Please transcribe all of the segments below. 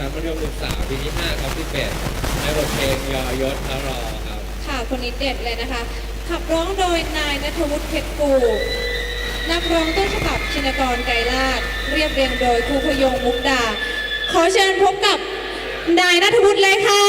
ชั้นมัธยมศึกษาปีที่5ครับที่8ในบทเพลงยอยศพระรอครับ ค่ะคนนี้เด็ดเลยนะคะ ขับร้องโดยนายนัทวุฒิเพชรกูนักร้องต้นฉบับชินกรไกรลาดเรียบเรียงโดยครูพยงมุกดา ขอเชิญพบกับนายนัทวุฒิเลยค่ะ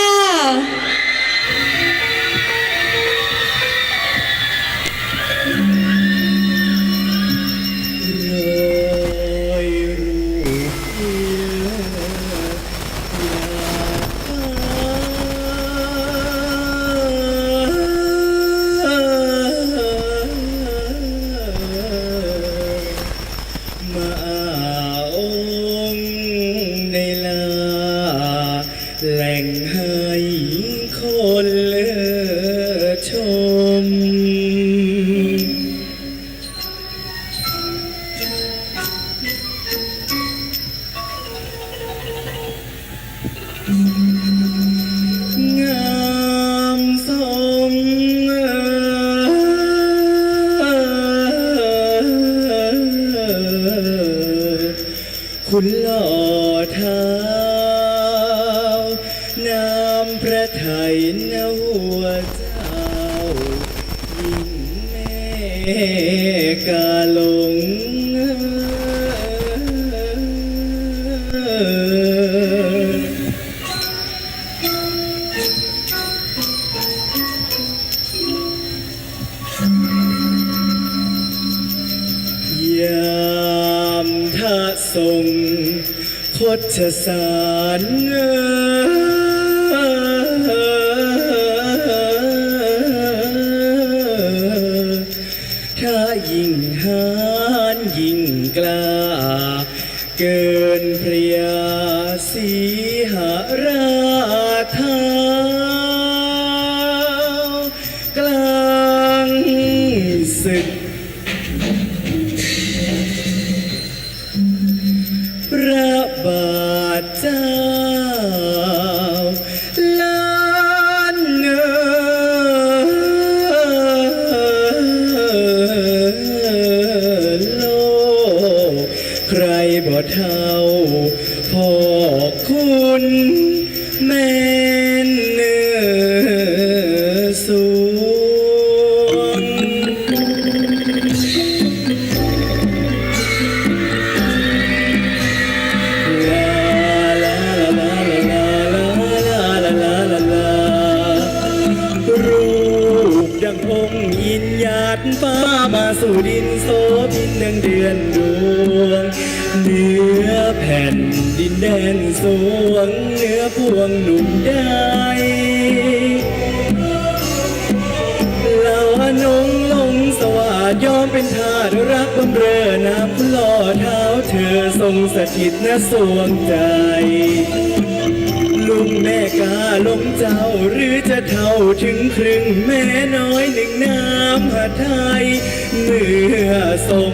คุณหล่อเท้าน้ำพระไทยนหัวเจ้ายิ่งแม่กาหลงยามท่าทรง พุทธสารเง คุณแม่ นือแผ่นดินแดนสวงเหนือพวงหนุ่มได้เหล่าอนงลงสวาดยอมเป็นทาสรักบำเรอน้ำล่อเท้าเธอทรงสถิตณสวงใจลุงแม่กาลงเจ้าหรือจะเท่าถึงครึ่งแม่น้อยหนึ่งน้ำหาไทยเมื่อทรง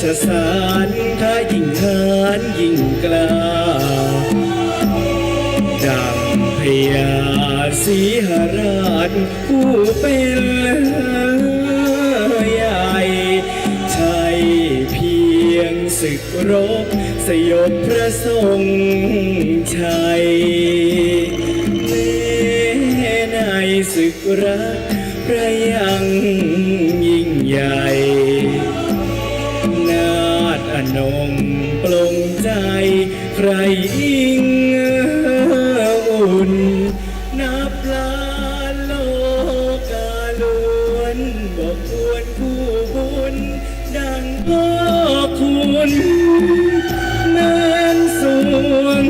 ชสารถ้ายิ่งหานยิ่งกล้าดังพญาสีหราชผู้เป็นใหญ่ใช่เพียงศึกรบสยบพระทรงชัยแม้ในศึกรักพระยัง นบอกควรผู้บุญดังพ่อคุณแม่นสวง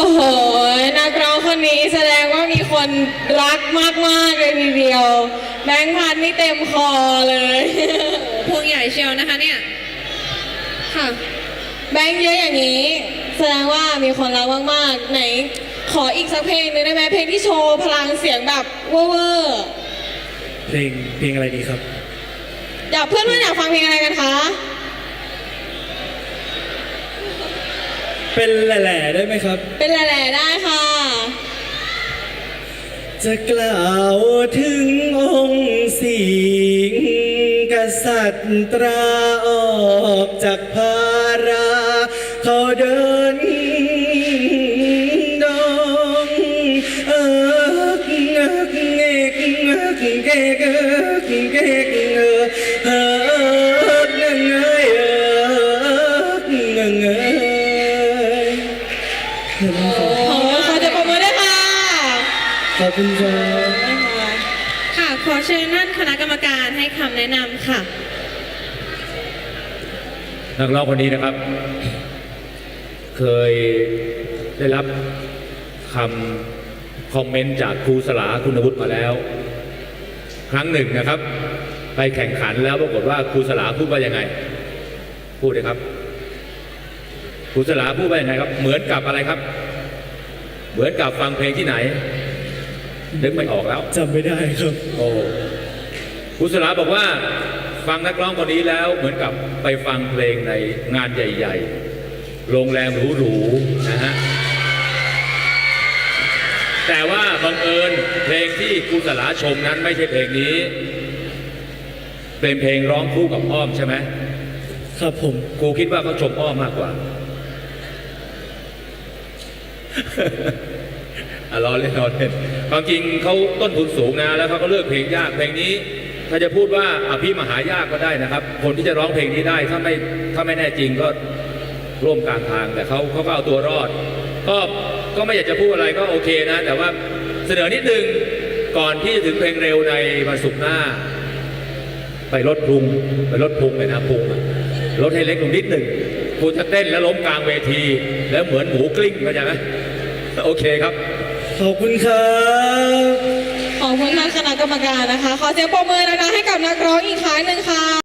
โอ้โห นักร้องคนนี้แสดงว่ามีคนรักมากๆเลยทีเดียว แบงค์พันนี่เต็มคอเลยพวงใหญ่เชียวนะคะเนี่ย ค่ะ แบงค์เยอะอย่างนี้ แสดงว่ามีคนรักมากๆ ไหน ขออีกสักเพลงหนึ่งได้ไหมเพลงที่โชว์พลังเสียงแบบเวอร์ๆเพลงเพลงอะไรดีครับ อยากเพื่อนเพื่อนๆอยากฟังเพลงอะไรกันคะ เป็นแหล่ๆได้ไหมครับ เป็นแหล่ๆได้ค่ะ จะกล่าวถึงองค์สิงห์กษัตราออกจากภารา เขาเดินดงเอิกเงกเงกเงกเกกเอิกเกกเออเอิก อบคุณครับค่ะขอเชิญท่านคณะกรรมการให้คำแนะนำค่ะ นักร้องคนนี้นะครับ เคยได้รับคำคอมเมนต์จากครูสลาคุณวุฒิมาแล้ว ครั้งหนึ่งนะครับ ไปแข่งขันแล้วปรากฏว่าครูสลาพูดว่ายังไง พูดเลยครับครูสลาพูดว่ายังไงครับ เหมือนกับอะไรครับ เหมือนกับฟังเพลงที่ไหน นึกไม่ออกแล้ว จำไม่ได้ครับ โอ้ครูสลาบอกว่าฟังนักร้องคนนี้แล้วเหมือนกับไปฟังเพลงในงานใหญ่ ๆ โรงแรมหรูๆนะฮะ แต่ว่าบังเอิญเพลงที่ครูสลาชมนั้นไม่ใช่เพลงนี้ เป็นเพลงร้องคู่กับอ้อมใช่ไหมครับผมครูคิดว่าเขาชมอ้อมมากกว่าอะ รอเล่นรอเล่นความจริงเขาต้นทุนสูงนะแล้วเขาก็เลือกเพลงยากเพลงนี้ถ้าจะพูดว่าอภิมหายากก็ได้นะครับ คนที่จะร้องเพลงนี้ได้ถ้าไม่ถ้าไม่แน่จริงก็ร่วมกลางทางแต่เขาเขาก็เอาตัวรอด ก็ก็ไม่อยากจะพูดอะไรก็โอเคนะ แต่ว่าเสนอนิดนึงก่อนที่จะถึงเพลงเร็วในวันศุกร์หน้า ไปลดพุงไปลดพุงเลยนะพุงลดให้เล็กลงนิดหนึ่งคุณจะเต้นแล้วล้มกลางเวที แล้วเหมือนหมูกลิ้งเข้าใจไหมโอเคครับ ขอบคุณครับขอบคุณท่านคณะกรรมการนะคะ ขอเสียงปรบมือนะคะให้กับนักร้องอีกครั้งหนึ่งค่ะ